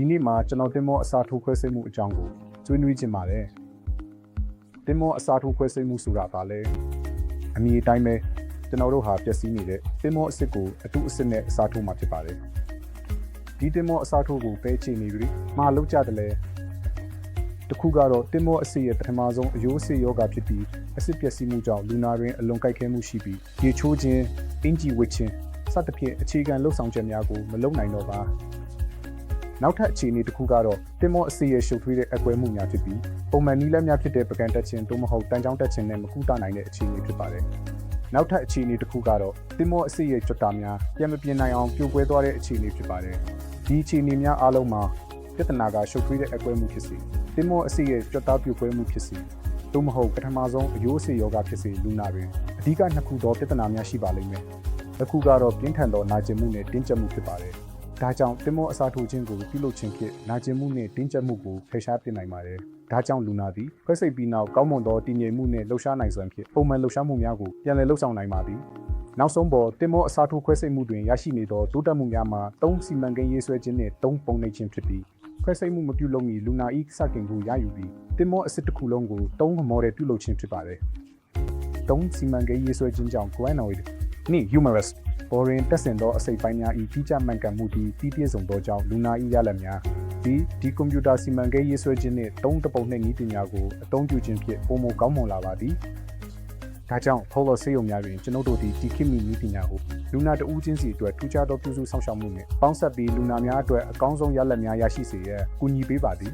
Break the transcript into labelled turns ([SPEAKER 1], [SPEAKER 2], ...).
[SPEAKER 1] ဒီနေ့မှာကျွန်တော်တင်မောအစာထိုးခွဲစိတ်မှုအကြောင်းကိုဆွေးနွေးခြင်းပါတယ်တင်မောအစာထိုးခွဲစိတ်မှုဆိုတာကလည်းအမည်အတိုင်းပဲကျွန်တော်တို့ဟာပျက်စီးနေတဲ့တင်မောအစ်စ်ကိုအတုအစစ်နဲ့အစာထိုးမှာဖြစ်ပါတယ်ဒီတင်မောအစာထိုးကိုပဲချိန်နေပြီမှာလောက်ကြတယ်လဲတခုကတော့တင်မောအစ်စ်ရဲ့ပထမဆုံးအယိုးအစစ်ယောဂဖြစ်ပြီးအစစ်ပျက်စီးမှုကြောင့်လူနာတွင်အလွန်ကြိုက်ခဲမှုရှိပြီးရေချိုးခြင်းအင်ဂျီဝစ်ခြင်းစသဖြင့်အခြေခံလှုပ်ဆောင်ချက်များကိုမလုပ်နိုင်တော့ပါ နောက်ထပ်အခြေအနေတစ်ခုကတော့တင်မောအစီရဲ့ရှုပ်ထွေးတဲ့အကွဲမှုများဖြစ်ပြီးပုံမှန်နီးလက်များဖြစ်တဲ့ပကံတက်ခြင်းသို့မဟုတ်တန်ကြောင်းတက်ခြင်းနဲ့မကူတာနိုင်တဲ့အခြေအနေဖြစ်ပါတယ်။နောက်ထပ်အခြေအနေတစ်ခုကတော့တင်မောအစီရဲ့ကြွတာများပြန်မပြင်းနိုင်အောင်ပြိုကွဲသွားတဲ့အခြေအနေဖြစ်ပါတယ်။ဒီအခြေအနေများအားလုံးမှာပြဿနာကရှုပ်ထွေးတဲ့အကွဲမှုဖြစ်စီတင်မောအစီရဲ့ကြွတာပြိုကွဲမှုဖြစ်စီသို့မဟုတ်ပထမဆုံးအယိုးအစီယောဂဖြစ်စီလူနာတွင်အဓိကနှစ်ခုသောပြဿနာများရှိပါလိမ့်မယ်။တစ်ခုကတော့ပြင်းထန်သောနာကျင်မှုနဲ့တင်းကျပ်မှုဖြစ်ပါတယ်။ ဒါကြောင့်တင်မောအစာထိုးခြင်းကိုပြုလုပ်ခြင်းဖြင့်နာကျင်မှုနှင့်တင်းကျပ်မှုကိုဖယ်ရှားပြနိုင်ပါတယ်။ဒါကြောင့်လူနာသည်ခွဲစိတ်ပြီးနောက်ကောင်းမွန်သောတည်ငြိမ်မှုနှင့်လှုပ်ရှားနိုင်စွမ်းဖြင့်ပုံမှန်လှုပ်ရှားမှုများကိုပြန်လည်လှုပ်ဆောင်နိုင်ပါသည်။နောက်ဆုံးပေါ်တင်မောအစာထိုးခွဲစိတ်မှုတွင်ရရှိနေသောတိုးတက်မှုများမှာ၃စီမံကိန်းရေးဆွဲခြင်းနှင့်၃ပုံနှိပ်ခြင်းဖြစ်ပြီးခွဲစိတ်မှုမပြုလုပ်မီလူနာ၏စတင်ကိုရယူပြီးတင်မောအစစ်တစ်ခုလုံးကို၃မော်ဒယ်ပြုလုပ်ခြင်းဖြစ်ပါတယ်။၃စီမံကိန်းရေးဆွဲခြင်းကြောင့် glenoid နှင့် humerus ပေါ်ရင်တက်ဆင်သောအစိတ်ပိုင်းများ၏ကြီးကြပ်မှန်ကန်မှုသည်တည်ပြည့်စုံသောကြောင့်လူနာ၏ရလဒ်များဒီဒီကွန်ပျူတာစီမံကိန်းရေးဆွဲခြင်းနှင့်သုံးတပုံနှင့်ဤပညာကိုအသုံးပြုခြင်းဖြင့်ပုံမကောင်းမွန်လာပါသည်ဒါကြောင့်ဖော်လို့ဆေးရုံများတွင်ကျွန်ုပ်တို့သည်ဒီခိမီဤပညာကိုလူနာတဦးချင်းစီအတွက်ထူးခြားသောပြုစုဆောင်ရှောက်မှုနှင့်ပေါင်းစပ်ပြီးလူနာများအတွက်အကောင်းဆုံးရလဒ်များရရှိစေရန်ကူညီပေးပါသည်